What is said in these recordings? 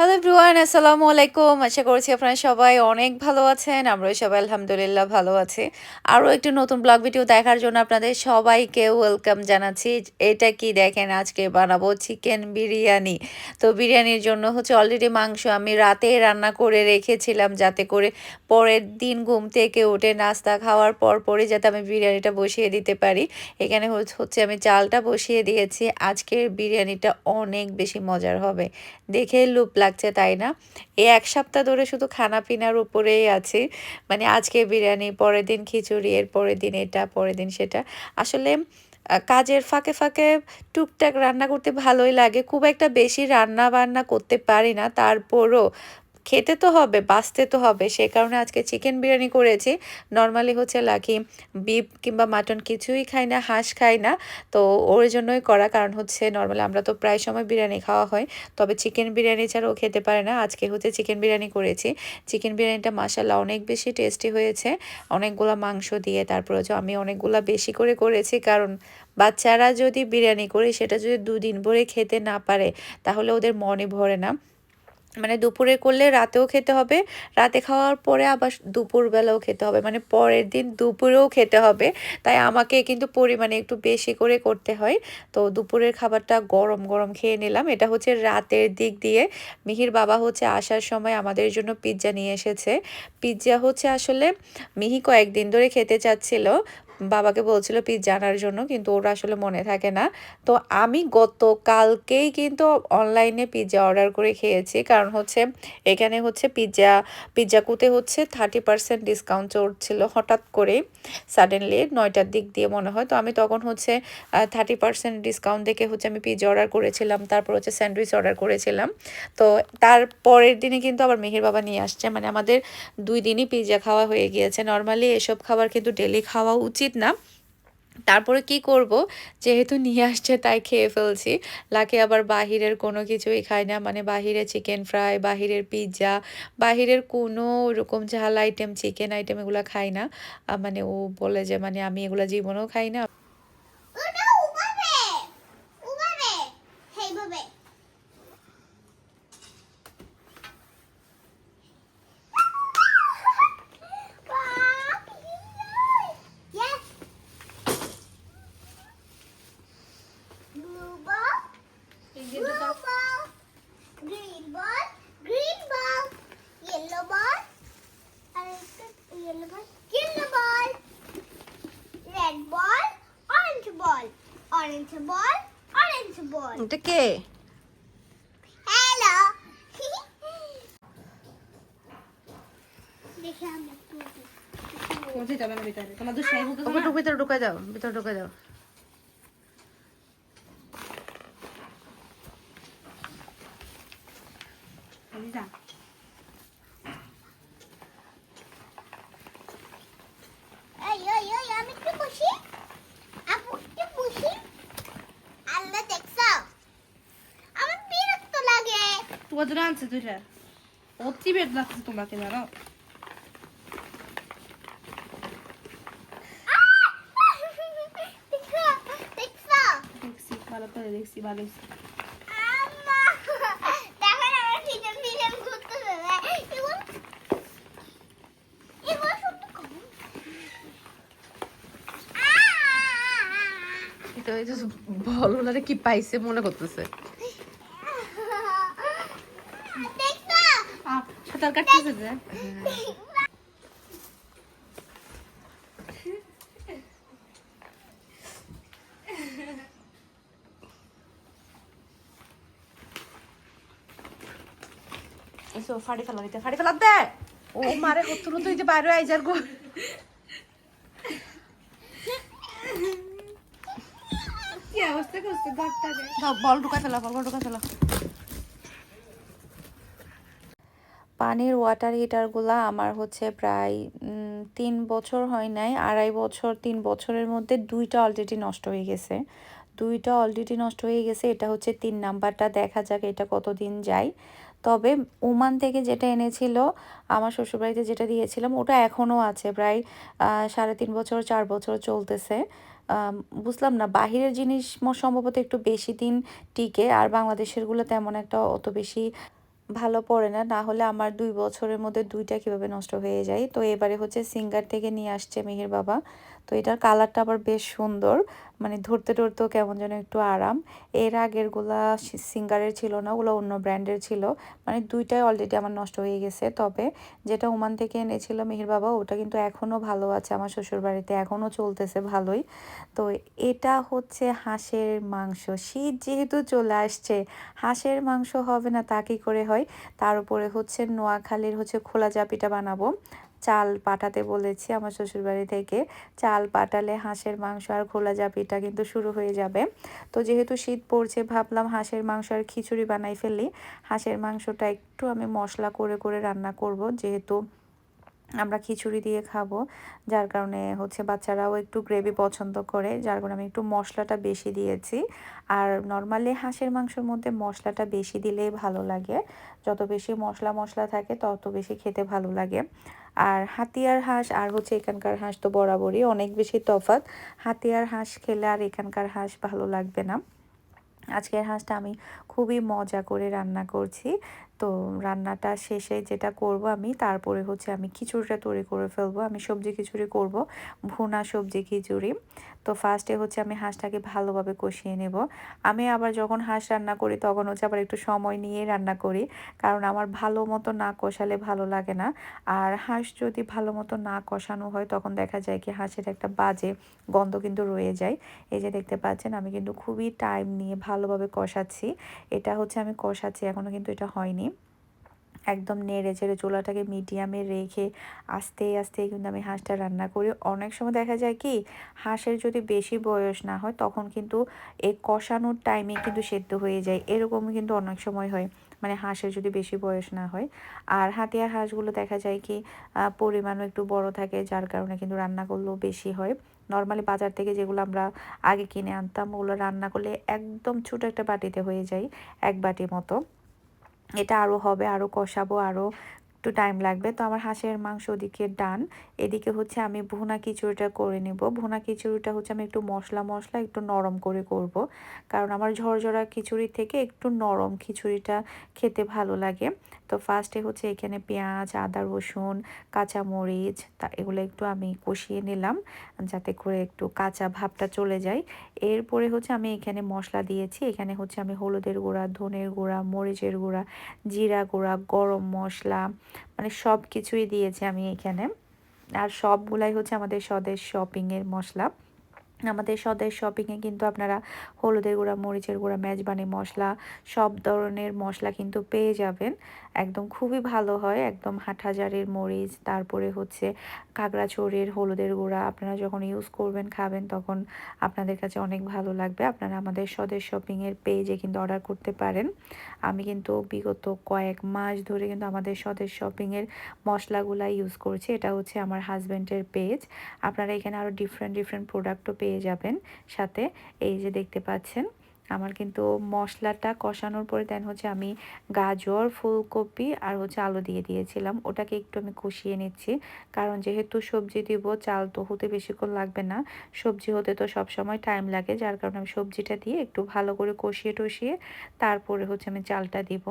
Hello everyone আসসালামু আলাইকুম আশা করছি আপনারা সবাই অনেক ভালো আছেন। আমরাও সবাই আলহামদুলিল্লাহ ভালো আছি। আরও একটি নতুন ব্লগ ভিডিও দেখার জন্য আপনাদের সবাইকে ওয়েলকাম জানাচ্ছি। এটা কি দেখেন? আজকে বানাবো চিকেন বিরিয়ানি। তো বিরিয়ানির জন্য হচ্ছে অলরেডি মাংস আমি রাতে রান্না করে রেখেছিলাম যাতে করে পরের দিন ঘুম থেকে উঠে নাস্তা খাওয়ার পর পরে যাতে আমি বিরিয়ানিটা বসিয়ে দিতে পারি। এখানে হচ্ছে- আমি চালটা বসিয়ে দিয়েছি। আজকের বিরিয়ানিটা অনেক বেশি মজার হবে। দেখে লুপ লাগছে তাই না? এই এক সপ্তাহ ধরে শুধু খানা পিনার উপরেই আছি। মানে আজকে বিরিয়ানি, পরের দিন খিচুড়ি, এর পরের দিন এটা, পরের দিন সেটা। আসলে কাজের ফাঁকে ফাঁকে টুকটাক রান্না করতে ভালোই লাগে। খুব একটা বেশি রান্না বান্না করতে পারি না। তারপরও খেতে তো হবে, বাঁচতে তো হবে। সে কারণে আজকে চিকেন বিরিয়ানি করেছি। নর্মালি হচ্ছে লাকি বিফ কিংবা মাটন কিছুই খাই না, হাঁস খাই না। তো ওর জন্যই করা, কারণ হচ্ছে নর্মালি আমরা তো প্রায় সময় বিরিয়ানি খাওয়া হয়। তবে চিকেন বিরিয়ানি ছাড়াও খেতে পারে না। আজকে হচ্ছে চিকেন বিরিয়ানি করেছি। চিকেন বিরিয়ানিটা মাসাল্লাহ অনেক বেশি টেস্টি হয়েছে। অনেকগুলো মাংস দিয়ে, তারপরে হচ্ছে আমি অনেকগুলো বেশি করে করেছি। কারণ বাচ্চারা যদি বিরিয়ানি করে, সেটা যদি দুদিন ভরে খেতে না পারে, তাহলে ওদের মনে ভরে না। মানে দুপুরে করলে রাতেও খেতে হবে, রাতে খাওয়ার পরে আবার দুপুরবেলাও খেতে হবে মানে পরের দিন দুপুরেও খেতে হবে। তাই আমাকে কিন্তু পরিমাণে একটু বেশি করে করতে হয়। তো দুপুরের খাবারটা গরম গরম খেয়ে নিলাম। এটা হচ্ছে রাতের দিক দিয়ে। মিহির বাবা হচ্ছে আসার সময় আমাদের জন্য পিৎজা নিয়ে এসেছে। পিৎজা হচ্ছে আসলে মিহি কয়েকদিন ধরে খেতে চাচ্ছিল। বাবাকে বলছিল পিৎজা আনার জন্য, কিন্তু ওরা আসলে মনে থাকে না। তো আমি গতকালকেই কিন্তু অনলাইনে পিৎজা অর্ডার করে খেয়েছি। কারণ হচ্ছে, এখানে হচ্ছে পিৎজা পিৎজা কুতে হচ্ছে থার্টি পার্সেন্ট ডিসকাউন্ট চলছিল হঠাৎ করে সাডেনলি নয়টার দিক দিয়ে মনে হয়। তো আমি তখন হচ্ছে থার্টি পার্সেন্ট ডিসকাউন্ট দেখে হচ্ছে আমি পিৎজা অর্ডার করেছিলাম। তারপর হচ্ছে স্যান্ডউইচ অর্ডার করেছিলাম। তো তার পরের দিনে কিন্তু আবার মেহের বাবা নিয়ে আসছে। মানে আমাদের দুই দিনই পিৎজা খাওয়া হয়ে গিয়েছে। নর্মালি এসব খাবার কিন্তু ডেলি খাওয়া উচিত না। তারপরে কি করব? যেহেতু নিয়ে আসছে তাই খেয়ে ফেলছি। লাকে আবার বাহিরের কোনো কিছুই খায় না। মানে বাহিরে চিকেন ফ্রাই বাহিরের পিৎজা বাহিরের কোনো ওরকম ঝাল আইটেম চিকেন আইটেম এগুলো খায় না। মানে ও বলে যে মানে আমি এগুলো জীবনেও খাই না। এটা কে? হ্যালো তোমার ভিতরে ঢুকে যাও ভিতরে ঢুকে যাও যা এই, এই, এই, আমি একটু বসি। আপু, একটু বসি। আল্লাহ দেখছ? আমার বিরক্ত লাগে। তোমার জন্য আনছে দুইটা অতি বেদ লাগছে তোমাকে জানো ভালো করে দেখছি ভালো! এটা যে বল কি পাইছে মনে করতেছে দেখছ? সাঁতার কাটতেছে যে। এসো ফাড়ি ফেলা দিতে ফাড়ি ফেলা দে! ও মারে হতুন তুই যে বাইরে আইজার গো। কি অবস্থা করছে? ঘরটাকে দাও বল ঢুকাই ফেলা বল ঢুকাই ফেলা। পানির ওয়াটার হিটারগুলো আমার হচ্ছে প্রায় তিন বছর হয় নাই, আড়াই বছর, তিন বছরের মধ্যে দুইটা অলরেডি নষ্ট হয়ে গেছে। দুইটা অলরেডি নষ্ট হয়ে গেছে, এটা হচ্ছে তিন নাম্বারটা, দেখা যাক এটা কতদিন যায়। তবে ওমান থেকে যেটা এনেছিল, আমার শ্বশুরবাড়িতে যেটা দিয়েছিলাম, ওটা এখনও আছে, প্রায় সাড়ে তিন বছর, চার বছর চলতেছে। বুঝলাম না, বাহিরের জিনিস সম্ভবত একটু বেশি দিন টিকে, আর বাংলাদেশেরগুলো তেমন একটা অত বেশি ভালো পড়ে না না হলে আমার দুই বছরের মধ্যে দুইটা কীভাবে নষ্ট হয়ে যায়। তো এবারে হচ্ছে সিঙ্গার থেকে নিয়ে আসছে মেহের বাবা। তো এটার কালারটা আবার বেশ সুন্দর। মানে ধরতে ধরতেও কেমন যেন একটু আরাম। এর আগেরগুলা সিঙ্গারের ছিল না, ওগুলো অন্য ব্র্যান্ডের ছিল। মানে দুইটাই অলরেডি আমার নষ্ট হয়ে গেছে। তবে যেটা ওমান থেকে এনেছিল মিহির বাবা, ওটা কিন্তু এখনও ভালো আছে আমার শ্বশুর বাড়িতে এখনও চলতেছে ভালোই। তো এটা হচ্ছে হাঁসের মাংস। শীত যেহেতু চলে আসছে, হাঁসের মাংস হবে না তা কী করে হয়? তার উপরে হচ্ছে নোয়াখালীর হচ্ছে খোলা জাপিটা বানাবো। চাল পাঠাতে বলেছি আমার শ্বশুরবাড়ি থেকে। চাল পাঠালে হাঁসের মাংস আর খোলা জাপিটা কিন্তু শুরু হয়ে যাবে। তো যেহেতু শীত পড়ছে, ভাবলাম হাঁসের মাংস আর খিচুড়ি বানাই ফেলি। হাঁসের মাংসটা একটু আমি মশলা করে করে রান্না করব। যেহেতু আমরা খিচুড়ি দিয়ে খাব, যার কারণে হচ্ছে বাচ্চারাও একটু গ্রেভি পছন্দ করে, যার কারণে আমি একটু মশলাটা বেশি দিয়েছি। আর নর্মালি হাঁসের মাংসের মধ্যে মশলাটা বেশি দিলেই ভালো লাগে। যত বেশি মশলা মশলা থাকে, তত বেশি খেতে ভালো লাগে। আর হাতিয়ার হাঁস আর হচ্ছে এখানকার হাঁস তো বরাবরই, অনেক বেশি তফাৎ। হাতিয়ার হাঁস খেলে আর এখানকার হাঁস ভালো লাগবে না। আজকের হাঁসটা আমি খুবই মজা করে রান্না করছি। তো রান্নাটা শেষে যেটা করব আমি, তারপরে হচ্ছে আমি খিচুড়িটা তৈরি করে ফেলব। আমি সবজি খিচুড়ি করব, ভুনা সবজি খিচুড়ি। তো ফার্স্টে হচ্ছে আমি হাঁসটাকে ভালোভাবে কষিয়ে নেব। আমি আবার যখন হাঁস রান্না করি, তখন হচ্ছে আবার একটু সময় নিয়ে রান্না করি। কারণ আমার ভালো মতো না কষালে ভালো লাগে না। আর হাঁস যদি ভালো মতো না কষানো হয়, তখন দেখা যায় কি হাঁসের একটা বাজে গন্ধ কিন্তু রয়ে যায়। এই যে দেখতে পাচ্ছেন, আমি কিন্তু খুবই টাইম নিয়ে ভালোভাবে কষাচ্ছি। এটা হচ্ছে আমি কষাচ্ছি এখনও কিন্তু এটা হয়নি। একদম নেড়ে চেড়ে চুলাটাকে মিডিয়ামে রেখে আস্তে আস্তে কিন্তু আমি হাঁসটা রান্না করি। অনেক সময় দেখা যায় কি, হাঁসের যদি বেশি বয়স না হয়, তখন কিন্তু এই কষানোর টাইমে কিন্তু সেদ্ধ হয়ে যায়। এরকমই কিন্তু অনেক সময় হয় মানে হাঁসের যদি বেশি বয়স না হয়। আর হাতিয়ার হাঁসগুলো দেখা যায় কি পরিমাণও একটু বড় থাকে, যার কারণে কিন্তু রান্না করলেও বেশি হয়। নর্মালি বাজার থেকে যেগুলো আমরা আগে কিনে আনতাম, ওগুলো রান্না করলে একদম ছোটো একটা বাটিতে হয়ে যায়, এক বাটি মতো। এটা আরও হবে আরও কষাবো আরও একটু টাইম লাগবে। তো আমার হাঁসের মাংস ওদিকে ডান। এদিকে হচ্ছে আমি ভুনা খিচুড়িটা করে নিব। ভুনা খিচুড়িটা হচ্ছে আমি একটু মশলা মশলা একটু নরম করে করব। কারণ আমার ঝরঝরা খিচুড়ি থেকে একটু নরম খিচুড়িটা খেতে ভালো লাগে। তো ফার্স্টে হচ্ছে এখানে পেঁয়াজ, আদা, রসুন, কাঁচামরিচ, তা এগুলো একটু আমি কষিয়ে নিলাম যাতে করে একটু কাঁচা ভাবটা চলে যায়। এরপরে হচ্ছে আমি এখানে মশলা দিয়েছি। এখানে হচ্ছে আমি হলুদের গুঁড়া, ধনের গুঁড়া, মরিচের গুঁড়া, জিরা গুঁড়া, গরম মশলা মানে সব কিছুই দিয়েছি আমি এখানে। আর সবগুলাই হচ্ছে আমাদের স্বদেশ শপিংয়ের মশলা। আমাদের স্বদেশ শপিংয়ে কিন্তু আপনারা হলুদের গুঁড়া, মরিচের গুঁড়া, মেজবানি মশলা, সব ধরনের মশলা কিন্তু পেয়ে যাবেন। একদম খুবই ভালো হয়, একদম হাটহাজারের মরিচ, তারপরে হচ্ছে কাগড়াছড়ির হলুদের গুঁড়া, আপনারা যখন ইউজ করবেন, খাবেন, তখন আপনাদের কাছে অনেক ভালো লাগবে। আপনারা আমাদের স্বদেশ শপিংয়ের পেজে কিন্তু অর্ডার করতে পারেন। আমি কিন্তু বিগত কয়েক মাস ধরে কিন্তু আমাদের স্বদেশ শপিংয়ের মশলাগুলা ইউজ করছি। এটা হচ্ছে আমার হাজব্যান্ডের পেজ আপনারা এখানে আরও ডিফারেন্ট ডিফারেন্ট প্রোডাক্টও পেয়ে যাবেন সাথে। এই যে দেখতে পাচ্ছেন আমার কিন্তু মশলাটা কষানোর পরে দেন হচ্ছে আমি গাজর, ফুলকপি আর হচ্ছে আলু দিয়ে দিয়েছিলাম। ওটাকে একটু আমি কষিয়ে নিচ্ছি। কারণ যেহেতু সবজি দিব, চাল তো হতে বেশিক্ষণ লাগবে না। সবজি হতে তো সব সময় টাইম লাগে। যার কারণে আমি সবজিটা দিয়ে একটু ভালো করে কষিয়ে টষিয়ে তারপরে হচ্ছে আমি চালটা দিব।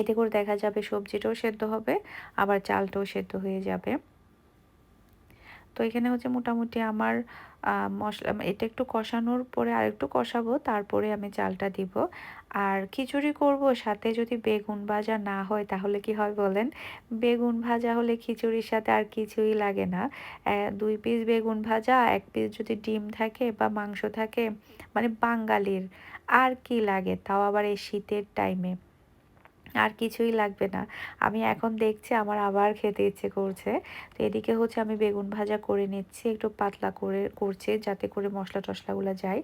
এতে করে দেখা যাবে সবজিটাও সেদ্ধ হবে, আবার চালটাও সেদ্ধ হয়ে যাবে। তো এখানে হচ্ছে মোটামুটি আমার মশলা এটা একটু কষানোর পরে আর একটু কষাবো, তারপরে আমি চালটা দিব। আর খিচুড়ি করব, সাথে যদি বেগুন ভাজা না হয় তাহলে কি হয় বলেন? বেগুন ভাজা হলে খিচুড়ির সাথে আর কিছুই লাগে না। দুই পিস বেগুন ভাজা, এক পিস যদি ডিম থাকে বা মাংস থাকে মানে বাঙালির, আর কি লাগে? তাও আবার এই শীতের টাইমে আর কিছুই লাগবে না। আমি এখন দেখছি আমার আবার খেতে ইচ্ছে করছে। তো এদিকে হচ্ছে আমি বেগুন ভাজা করে নিচ্ছি, একটু পাতলা করে করছে যাতে করে মশলা টশলাগুলো যায়।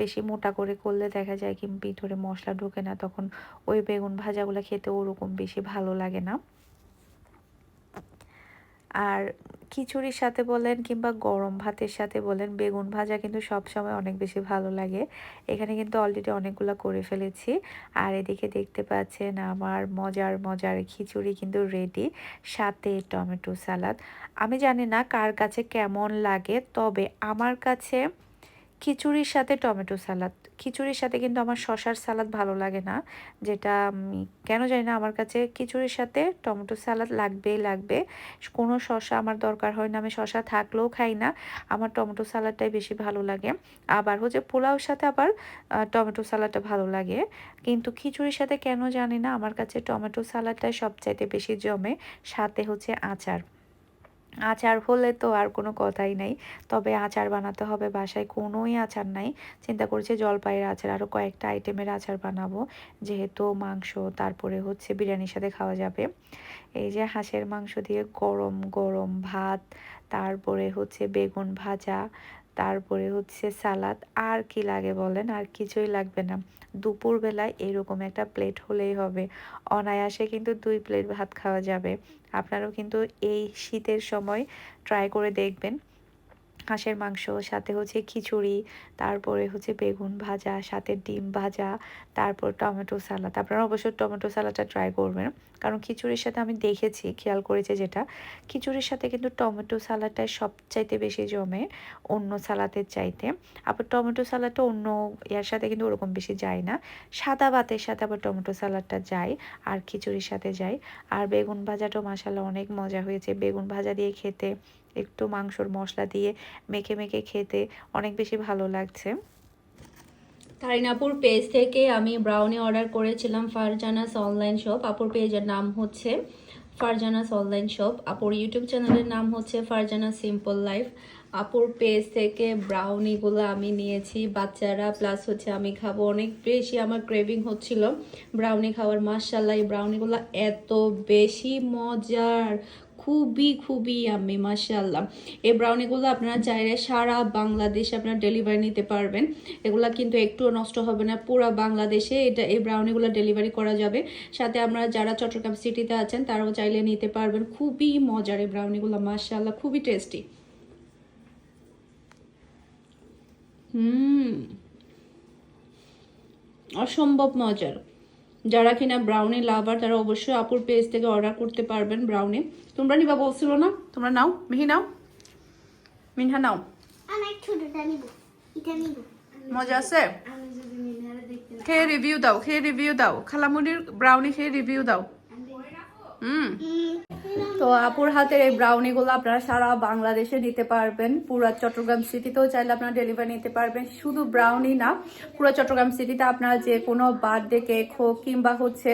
বেশি মোটা করে করলে দেখা যায় কি ভিতরে মশলা ঢোকে না, তখন ওই বেগুন ভাজাগুলো খেতে ওরকম বেশি ভালো লাগে না। আর খিচুড়ির সাথে বলেন কিংবা গরম ভাতের সাথে বলেন, বেগুন ভাজা কিন্তু সব সময় অনেক বেশি ভালো লাগে। এখানে কিন্তু অলরেডি অনেকগুলো করে ফেলেছি। আর এদিকে দেখতে পাচ্ছেন আমার মজার মজার খিচুড়ি কিন্তু রেডি সাথে টমেটো সালাদ। আমি জানি না কার কাছে কেমন লাগে, তবে আমার কাছে খিচুড়ির সাথে টমেটো সালাদ। খিচুড়ির সাথে কিন্তু আমার শশার সালাদ ভালো লাগে না। যেটা আমি কেন জানি না, আমার কাছে খিচুড়ির সাথে টমেটো সালাদ লাগবেই লাগবে। কোনো শশা আমার দরকার হয় না, আমি শশা থাকলেও খাই না। আমার টমেটো সালাডটাই বেশি ভালো লাগে। আবার হচ্ছে পোলাওর সাথে আবার টমেটো সালাডটা ভালো লাগে। কিন্তু খিচুড়ির সাথে কেন জানি না, আমার কাছে টমেটো সালাডটাই সবচাইতে বেশি জমে। সাথে হচ্ছে আচার। আচার হলে তো আর কোনো কথাই নাই। তবে আচার বানাতে হবে, বাসায় কোনোই আচার নাই। চিন্তা করছি জলপাইয়ের আচার আরও কয়েকটা আইটেমের আচার বানাবো। যেহেতু মাংস, তারপরে হচ্ছে বিরিয়ানির সাথে খাওয়া যাবে। এই যে হাঁসের মাংস দিয়ে গরম গরম ভাত, তারপরে হচ্ছে বেগুন ভাজা তারপরে হচ্ছে সালাদ। আর কি লাগে বলেন? আর কিছুই লাগবে না। দুপুরবেলায় এরকম একটা প্লেট হলেই হবে। অনায়াসে কিন্তু দুই প্লেট ভাত খাওয়া যাবে। আপনারাও কিন্তু এই শীতের সময় ট্রাই করে দেখবেন। হাঁসের মাংস, সাথে হচ্ছে খিচুড়ি, তারপরে হচ্ছে বেগুন ভাজা, সাথে ডিম ভাজা, তারপর টমেটো সালাদ। আপনারা অবশ্যই টমেটো সালাদটা ট্রাই করবেন, কারণ খিচুড়ির সাথে আমি দেখেছি, খেয়াল করেছি যেটা। খিচুড়ির সাথে কিন্তু টমেটো সালাদটা সবচাইতে বেশি জমে অন্য সালাদের চাইতে। আবার টমেটো সালাদটা অন্য ইয়ার সাথে কিন্তু ওরকম বেশি যায় না। সাদা ভাতের সাথে আবার টমেটো সালাদটা যায়, আর খিচুড়ির সাথে যায়। আর বেগুন ভাজাটাও মাসাল্লাহ অনেক মজা হয়েছে। বেগুন ভাজা দিয়ে খেতে একটু মাংসর মশলা দিয়ে মেখে মেখে খেতে অনেক বেশি ভালো লাগছে। তারিনাপুর পেজ থেকে আমি ব্রাউনি অর্ডার করেছিলাম ফারজানাস অনলাইন শপ আপুর পেজের নাম হচ্ছে ফারজানাস অনলাইন শপ আপুর ইউটিউব চ্যানেলের নাম হচ্ছে ফারজানা সিম্পল লাইফ আপুর পেজ থেকে ব্রাউনিগুলো আমি নিয়েছি, বাচ্চারা প্লাস হচ্ছে আমি খাব। অনেক বেশি আমার ক্রেভিং হচ্ছিল ব্রাউনি খাওয়ার। মার্শাল্লাহ এই ব্রাউনিগুলো এত বেশি মজার। খুবই খুবই আমি মাশাল্লাহ এই ব্রাউনিগুলো আপনারা চাইলে সারা বাংলাদেশে আপনারা ডেলিভারি নিতে পারবেন। এগুলো কিন্তু একটুও নষ্ট হবে না, পুরো বাংলাদেশে এটা, এই ব্রাউনিগুলো ডেলিভারি করা যাবে। সাথে আমরা যারা চট্টগ্রাম সিটিতে আছেন, তারাও চাইলে নিতে পারবেন। খুবই মজার এই ব্রাউনিগুলো মাশাল্লাহ খুবই টেস্টি হুম, অসম্ভব মজার। যারা কিনা ব্রাউনি লাভার তারা অবশ্যই আপুর পেজ থেকে অর্ডার করতে পারবেন ব্রাউনি তোমরা নিবা বলছিল না? তোমরা নাও মিহি নাও। মিনহা নাও। মজা আছে? খেয়ে রিভিউ দাও খেয়ে রিভিউ দাও। খালামুনির ব্রাউনি খেয়ে রিভিউ দাও। হুম তো আপুর হাতের এই ব্রাউনিগুলো আপনারা সারা বাংলাদেশে নিতে পারবেন। পুরা চট্টগ্রাম সিটিতেও চাইলে আপনারা ডেলিভারি নিতে পারবেন। শুধু ব্রাউনি না, পুরা চট্টগ্রাম সিটিতে আপনারা যে কোনো বার্থডে কেক হোক কিংবা হচ্ছে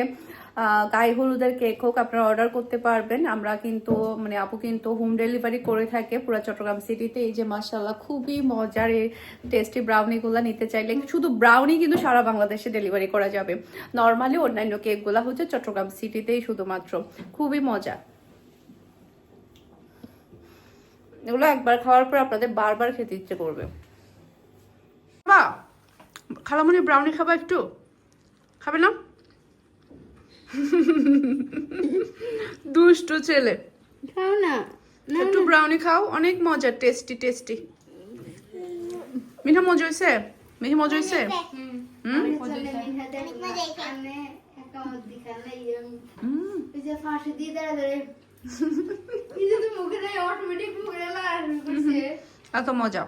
গায়ে হলুদের কেক হোক আপনারা অর্ডার করতে পারবেন। আমরা কিন্তু মানে আপু কিন্তু হোম ডেলিভারি করে থাকে পুরো চট্টগ্রাম সিটিতে এই যে মাসাল্লাহ খুবই মজার এই টেস্টি ব্রাউনিগুলো নিতে চাইলে শুধু ব্রাউনি কিন্তু সারা বাংলাদেশে ডেলিভারি করা যাবে। নর্মালি অন্যান্য কেকগুলো হচ্ছে চট্টগ্রাম সিটিতেই শুধুমাত্র। খুবই মজা। এগুলো একবার খাওয়ার পর আপনাদের বারবার খেতে ইচ্ছে করবে। খালামুনি ব্রাউনি খাবা একটু? খাবে না? দুষ্ট ছেলে খাও না একটু ব্রাউনি খাও অনেক মজা টেস্টি টেস্টি মিঠা মজা হয়েছে মিহি মজা হয়েছে এত মজা